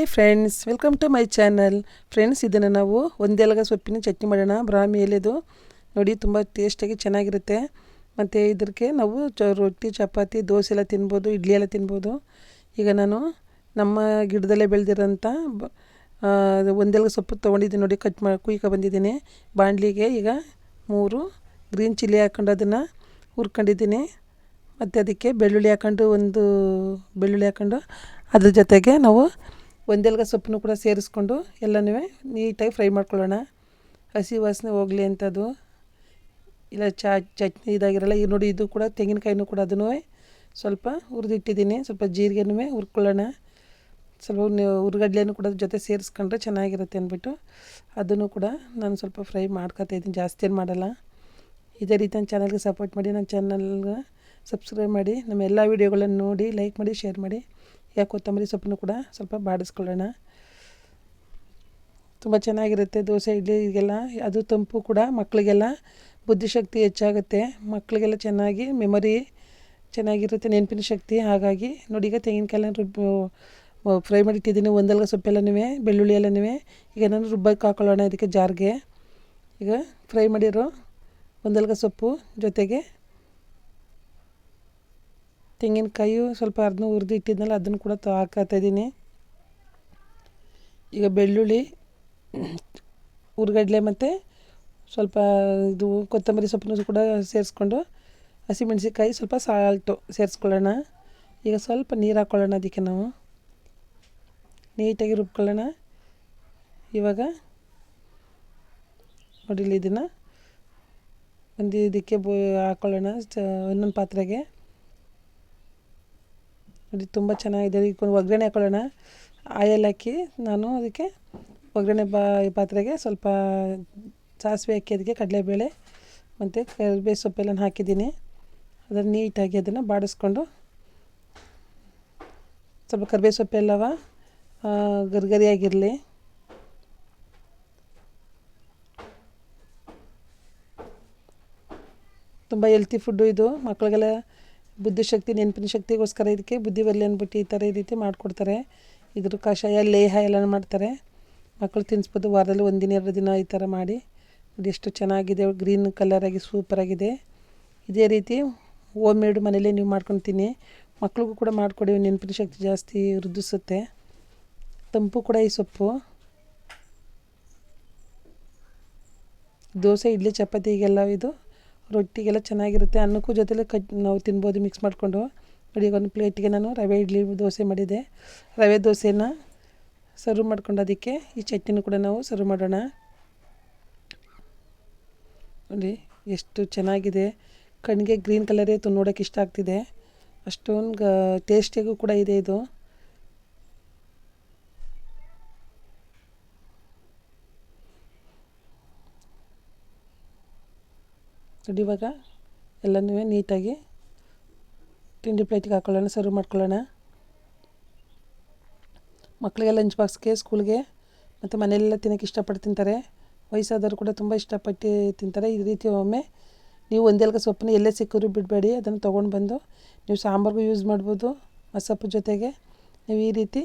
Hi friends welcome to my channel friends ಇದನ್ನು ನಾವು ಒಂದೆಲಗ ಸೊಪ್ಪಿನ ಚಟ್ನಿ ಮಾಡೋಣ. ಬ್ರಾಹ್ಮಿ ಎಲೆದು ನೋಡಿ, ತುಂಬ ಟೇಸ್ಟಾಗಿ ಚೆನ್ನಾಗಿರುತ್ತೆ. ಮತ್ತು ಇದಕ್ಕೆ ನಾವು ಚ ರೊಟ್ಟಿ, ಚಪಾತಿ, ದೋಸೆ ಎಲ್ಲ ತಿನ್ಬೋದು, ಇಡ್ಲಿ ಎಲ್ಲ ತಿನ್ಬೋದು. ಈಗ ನಾನು ನಮ್ಮ ಗಿಡದಲ್ಲೇ ಬೆಳೆದಿರೋಂಥ ಒಂದೆಲಗ ಸೊಪ್ಪು ತೊಗೊಂಡಿದ್ದೀನಿ ನೋಡಿ, ಕಟ್ ಮಾಡಿ ಕುಯ್ಕೊ ಬಂದಿದ್ದೀನಿ. ಬಾಣಲಿಗೆ ಈಗ ಮೂರು ಗ್ರೀನ್ ಚಿಲ್ಲಿ ಹಾಕ್ಕೊಂಡು ಅದನ್ನು ಹುರ್ಕೊಂಡಿದ್ದೀನಿ. ಮತ್ತು ಅದಕ್ಕೆ ಬೆಳ್ಳುಳ್ಳಿ ಹಾಕ್ಕೊಂಡು ಒಂದು, ಬೆಳ್ಳುಳ್ಳಿ ಹಾಕ್ಕೊಂಡು ಅದ್ರ ಜೊತೆಗೆ ನಾವು ಒಂದೆಲ್ಗ ಸೊಪ್ಪನ್ನು ಕೂಡ ಸೇರಿಸ್ಕೊಂಡು ಎಲ್ಲನೂ ನೀಟಾಗಿ ಫ್ರೈ ಮಾಡ್ಕೊಳ್ಳೋಣ. ಹಸಿ ವಾಸನೆ ಹೋಗಲಿ ಅಂಥದ್ದು ಇಲ್ಲ ಚಾ, ಚಟ್ನಿ ಇದಾಗಿರಲ್ಲ ಈಗ ನೋಡಿ ಇದು ಕೂಡ ತೆಂಗಿನಕಾಯಿನೂ ಕೂಡ ಅದನ್ನು ಸ್ವಲ್ಪ ಹುರಿದಿಟ್ಟಿದ್ದೀನಿ. ಸ್ವಲ್ಪ ಜೀರಿಗೆನೂ ಹುರ್ಕೊಳ್ಳೋಣ. ಸ್ವಲ್ಪ ಹುರ್ಗಡ್ಲೆನೂ ಕೂಡ ಜೊತೆ ಸೇರಿಸ್ಕೊಂಡ್ರೆ ಚೆನ್ನಾಗಿರುತ್ತೆ ಅಂದ್ಬಿಟ್ಟು ಅದನ್ನು ಕೂಡ ನಾನು ಸ್ವಲ್ಪ ಫ್ರೈ ಮಾಡ್ಕೊತಾ ಇದ್ದೀನಿ. ಜಾಸ್ತಿ ಏನು ಮಾಡಲ್ಲ. ಇದೇ ರೀತಿ ನನ್ನ ಚಾನಲ್ಗೆ ಸಪೋರ್ಟ್ ಮಾಡಿ, ನನ್ನ ಚಾನಲ್ಗೆ ಸಬ್ಸ್ಕ್ರೈಬ್ ಮಾಡಿ, ನಮ್ಮ ಎಲ್ಲ ವೀಡಿಯೋಗಳನ್ನು ನೋಡಿ, ಲೈಕ್ ಮಾಡಿ, ಶೇರ್ ಮಾಡಿ. ಈಗ ಕೊತ್ತಂಬರಿ ಸೊಪ್ಪನ್ನು ಕೂಡ ಸ್ವಲ್ಪ ಬಾಡಿಸ್ಕೊಳ್ಳೋಣ. ತುಂಬ ಚೆನ್ನಾಗಿರುತ್ತೆ ದೋಸೆ ಇಡ್ಲಿಗೆಲ್ಲ ಅದು ತಂಪು ಕೂಡ ಮಕ್ಕಳಿಗೆಲ್ಲ ಬುದ್ಧಿಶಕ್ತಿ ಹೆಚ್ಚಾಗುತ್ತೆ. ಮಕ್ಕಳಿಗೆಲ್ಲ ಚೆನ್ನಾಗಿ ಮೆಮೊರಿ ಚೆನ್ನಾಗಿರುತ್ತೆ, ನೆನಪಿನ ಶಕ್ತಿ. ಹಾಗಾಗಿ ನೋಡಿ, ಈಗ ತೆಂಗಿನಕಾಯಿನ ರುಬ್ಬು ಫ್ರೈ ಮಾಡಿಟ್ಟಿದ್ದೀನಿ. ಒಂದಲ್ಗ ಸೊಪ್ಪೆಲ್ಲನೂ ಬೆಳ್ಳುಳ್ಳಿ ಎಲ್ಲನೂ ಈಗ ನಾನು ರುಬ್ಬಕ್ಕೆ ಹಾಕೊಳ್ಳೋಣ ಇದಕ್ಕೆ ಜಾರ್ಗೆ. ಈಗ ಫ್ರೈ ಮಾಡಿರೋ ಒಂದಲ್ಗ ಸೊಪ್ಪು ಜೊತೆಗೆ ತೆಂಗಿನಕಾಯಿ ಸ್ವಲ್ಪ ಅರ್ಧ ಹುರಿದು ಇಟ್ಟಿದ್ನಲ್ಲ, ಅದನ್ನು ಕೂಡ ಹಾಕತ್ತಿದ್ದೀನಿ ಈಗ ಬೆಳ್ಳುಳ್ಳಿ ಹುರ್ಗಡ್ಲೆ ಮತ್ತು ಸ್ವಲ್ಪ ಇದು ಕೊತ್ತಂಬರಿ ಸೊಪ್ಪನ್ನು ಕೂಡ ಸೇರಿಸ್ಕೊಂಡು ಹಸಿಮೆಣ್ಸಿಕಾಯಿ ಸ್ವಲ್ಪ ಸಾಲ್ಟು ಸೇರಿಸ್ಕೊಳ್ಳೋಣ. ಈಗ ಸ್ವಲ್ಪ ನೀರು ಹಾಕ್ಕೊಳ್ಳೋಣ ಅದಕ್ಕೆ ನಾವು. ನೀಟಾಗಿ ರುಬ್ಕೊಳ್ಳೋಣ. ಇವಾಗ ನೋಡಿಲ್ಲ ಇದನ್ನು. ಒಂದು ಇದಕ್ಕೆ ಬೋ ಹಾಕ್ಕೊಳ್ಳೋಣ ಇನ್ನೊಂದು ಪಾತ್ರೆಗೆ. ನೋಡಿ, ತುಂಬ ಚೆನ್ನಾಗಿದೆ. ಇದಕ್ಕೊಂದು ಒಗ್ಗರಣೆ ಹಾಕೊಳ್ಳೋಣ. ಆಯಲ್ ಹಾಕಿ ನಾನು ಅದಕ್ಕೆ ಒಗ್ಗರಣೆ ಬಾ, ಪಾತ್ರೆಗೆ ಸ್ವಲ್ಪ ಸಾಸಿವೆ ಹಾಕಿ, ಅದಕ್ಕೆ ಕಡಲೆಬೇಳೆ ಮತ್ತು ಕರಿಬೇವು ಸೊಪ್ಪೆಲ್ಲ ಹಾಕಿದ್ದೀನಿ. ಅದನ್ನು ನೀಟಾಗಿ ಅದನ್ನು ಬಾಡಿಸ್ಕೊಂಡು ಸ್ವಲ್ಪ ಕರಿಬೇವು ಸೊಪ್ಪೆಲ್ಲವ ಗರಿಗರಿಯಾಗಿರಲಿ. ತುಂಬ ಹೆಲ್ತಿ ಫುಡ್ಡು ಇದು. ಮಕ್ಕಳಿಗೆಲ್ಲ ಬುದ್ಧಿಶಕ್ತಿ, ನೆನಪಿನ ಶಕ್ತಿಗೋಸ್ಕರ ಇದಕ್ಕೆ ಬುದ್ಧಿವಲ್ಲಿ ಅಂದ್ಬಿಟ್ಟು ಈ ಥರ ಈ ರೀತಿ ಮಾಡಿಕೊಡ್ತಾರೆ. ಇದ್ರ ಕಷಾಯ, ಲೇಹ ಎಲ್ಲ ಮಾಡ್ತಾರೆ. ಮಕ್ಕಳು ತಿನ್ನಿಸ್ಬೋದು ವಾರದಲ್ಲಿ ಒಂದಿನ, ಎರಡು ದಿನ ಈ ಥರ ಮಾಡಿ. ಎಷ್ಟು ಚೆನ್ನಾಗಿದೆ, ಗ್ರೀನ್ ಕಲರಾಗಿ ಸೂಪರಾಗಿದೆ ಇದೇ ರೀತಿ ಓಮ್ ಮೇಡ್ ಮನೇಲೇ ನೀವು ಮಾಡ್ಕೊಂಡು ತಿನ್ನಿ ಮಕ್ಳಿಗೂ ಕೂಡ ಮಾಡಿಕೊಡಿ ನೆನಪಿನ ಶಕ್ತಿ ಜಾಸ್ತಿ ವೃದ್ಧಿಸುತ್ತೆ. ತಂಪು ಕೂಡ ಈ ಸೊಪ್ಪು. ದೋಸೆ, ಇಡ್ಲಿ ಚಪಾತಿಗೆಲ್ಲ ಇದು. ರೊಟ್ಟಿಗೆಲ್ಲ ಚೆನ್ನಾಗಿರುತ್ತೆ. ಅನ್ನಕ್ಕೂ ಜೊತೆಲೆ ಕಟ್ ನಾವು ತಿನ್ಬೋದು ಮಿಕ್ಸ್ ಮಾಡಿಕೊಂಡು. ನೋಡಿ ಒಂದು ಪ್ಲೇಟಿಗೆ ನಾನು ರವೆ ಇಡ್ಲಿ ದೋಸೆ ಮಾಡಿದೆ. ರವೆ ದೋಸೆನ ಸರ್ವ್ ಮಾಡ್ಕೊಂಡು ಅದಕ್ಕೆ ಈ ಚಟ್ನಿನೂ ಕೂಡ ನಾವು ಸರ್ವ್ ಮಾಡೋಣ. ನೋಡಿ, ಎಷ್ಟು ಚೆನ್ನಾಗಿದೆ. ಕಣ್ಣಿಗೆ ಗ್ರೀನ್ ಕಲರೇ ತು ನೋಡೋಕೆ ಇಷ್ಟ ಆಗ್ತಿದೆ. ಅಷ್ಟೊಂದು ಟೇಸ್ಟಿಗೂ ಕೂಡ ಇದೆ ಇದು. ನೋಡಿ ಇವಾಗ? ಎಲ್ಲನೂ ನೀಟಾಗಿ. ತಿಂಡಿ ಪ್ಲೇಟಿಗೆ ಹಾಕೊಳ್ಳೋಣ, ಸರ್ವ್ ಮಾಡ್ಕೊಳ್ಳೋಣ. ಮಕ್ಕಳಿಗೆ ಲಂಚ್ ಬಾಕ್ಸ್ಗೆ ಸ್ಕೂಲ್ಗೆ ಮತ್ತು ಮನೆಯಲ್ಲೆಲ್ಲ ತಿನ್ನೋಕ್ಕೆ ಇಷ್ಟಪಟ್ಟು ತಿಂತಾರೆ. ವಯಸ್ಸಾದವರು ಕೂಡ ತುಂಬ ಇಷ್ಟಪಟ್ಟು ತಿಂತಾರೆ. ಈ ರೀತಿ ಒಮ್ಮೆ ನೀವು ಒಂದೆಲ್ಗ ಸೊಪ್ಪನ್ನ ಎಲ್ಲೇ ಸಿಕ್ಕಿದ್ರು ಬಿಡಬೇಡಿ. ಅದನ್ನು ತೊಗೊಂಡು ಬಂದು ನೀವು ಸಾಂಬಾರಿಗೂ ಯೂಸ್ ಮಾಡ್ಬೋದು ಮಸಪ್ಪು ಜೊತೆಗೆ. ನೀವು ಈ ರೀತಿ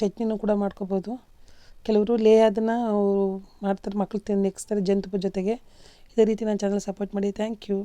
ಚಟ್ನಿನೂ ಕೂಡ ಮಾಡ್ಕೋಬೋದು. ಕೆಲವರು ಲೇ ಅದನ್ನು ಮಾಡ್ತಾರೆ, ಮಕ್ಳು ತಿನ್ನಿಸ್ತಾರೆ ಜೇನುತುಪ್ಪದ ಜೊತೆಗೆ. ಇದೇ ರೀತಿ ನನ್ನ ಚಾನಲ್ ಸಪೋರ್ಟ್ ಮಾಡಿ. Thank you